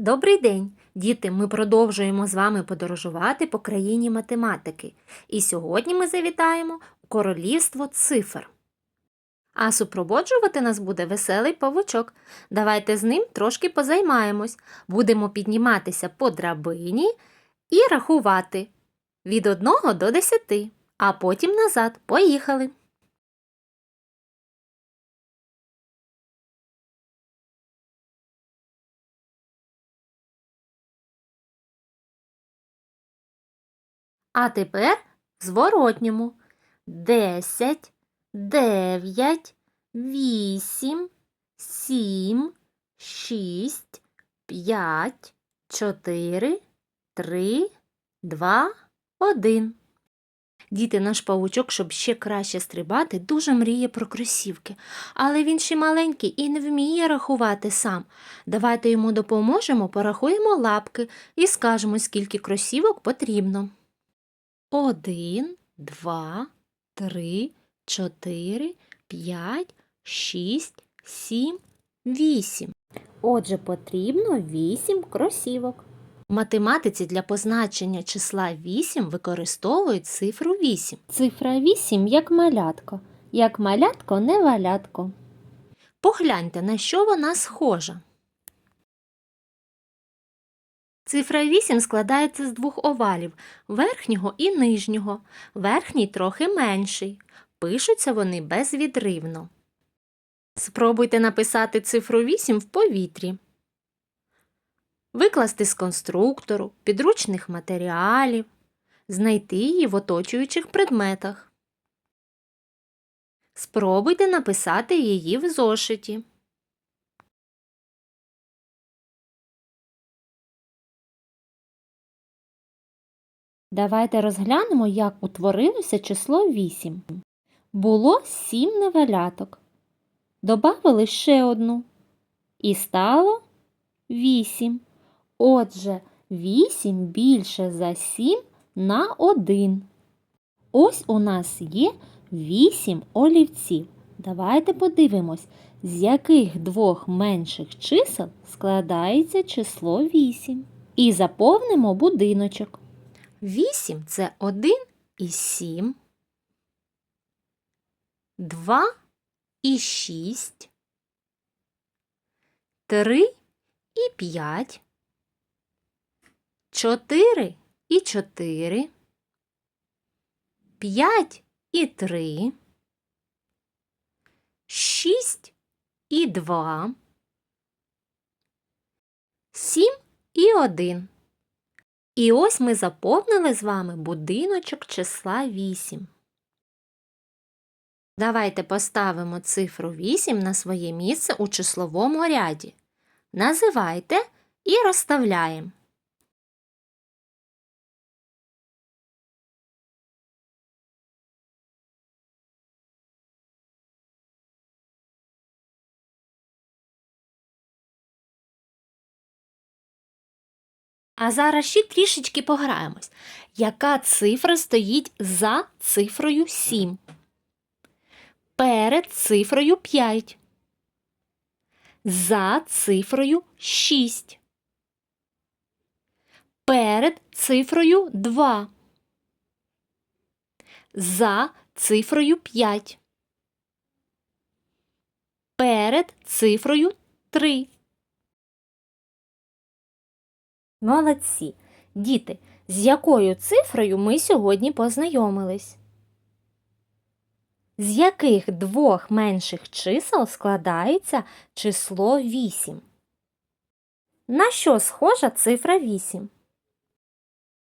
Добрий день, діти! Ми продовжуємо з вами подорожувати по країні математики. І сьогодні ми завітаємо королівство цифр. А супроводжувати нас буде веселий павучок. Давайте з ним трошки позаймаємось. Будемо підніматися по драбині і рахувати від 1 до 10, а потім назад. Поїхали! А тепер в зворотньому. Десять, дев'ять, вісім, сім, шість, п'ять, чотири, три, два, один. Діти, наш павучок, щоб ще краще стрибати, дуже мріє про кросівки. Але він ще маленький і не вміє рахувати сам. Давайте йому допоможемо, порахуємо лапки і скажемо, скільки кросівок потрібно. Один, два, три, чотири, п'ять, шість, сім, вісім. Отже, потрібно вісім кросівок. В математиці для позначення числа 8 використовують цифру 8. Цифра 8 як малятко. Як малятко не валятко. Погляньте, на що вона схожа. Цифра 8 складається з двох овалів верхнього і нижнього. Верхній трохи менший. Пишуться вони безвідривно. Спробуйте написати цифру 8 в повітрі. Викласти з конструктору, підручних матеріалів, знайти її в оточуючих предметах. Спробуйте написати її в зошиті. Давайте розглянемо, як утворилося число 8. Було 7 невеляток. Добавили ще одну. І стало 8. Отже, 8 більше за 7 на 1. Ось у нас є 8 олівців. Давайте подивимось, з яких двох менших чисел складається число 8. І заповнимо будиночок. 8 це 1 і 7, 2 і 6, 3 і 5, 4 і 4, 5 і 3, 6 і 2, 7 і 1. І ось ми заповнили з вами будиночок числа 8. Давайте поставимо цифру 8 на своє місце у числовому ряді. Називайте і розставляємо. А зараз ще трішечки пограємось. Яка цифра стоїть за цифрою 7? Перед цифрою 5. За цифрою 6. Перед цифрою 2. За цифрою 5. Перед цифрою 3. Молодці! Діти, з якою цифрою ми сьогодні познайомились? З яких двох менших чисел складається число 8? На що схожа цифра 8?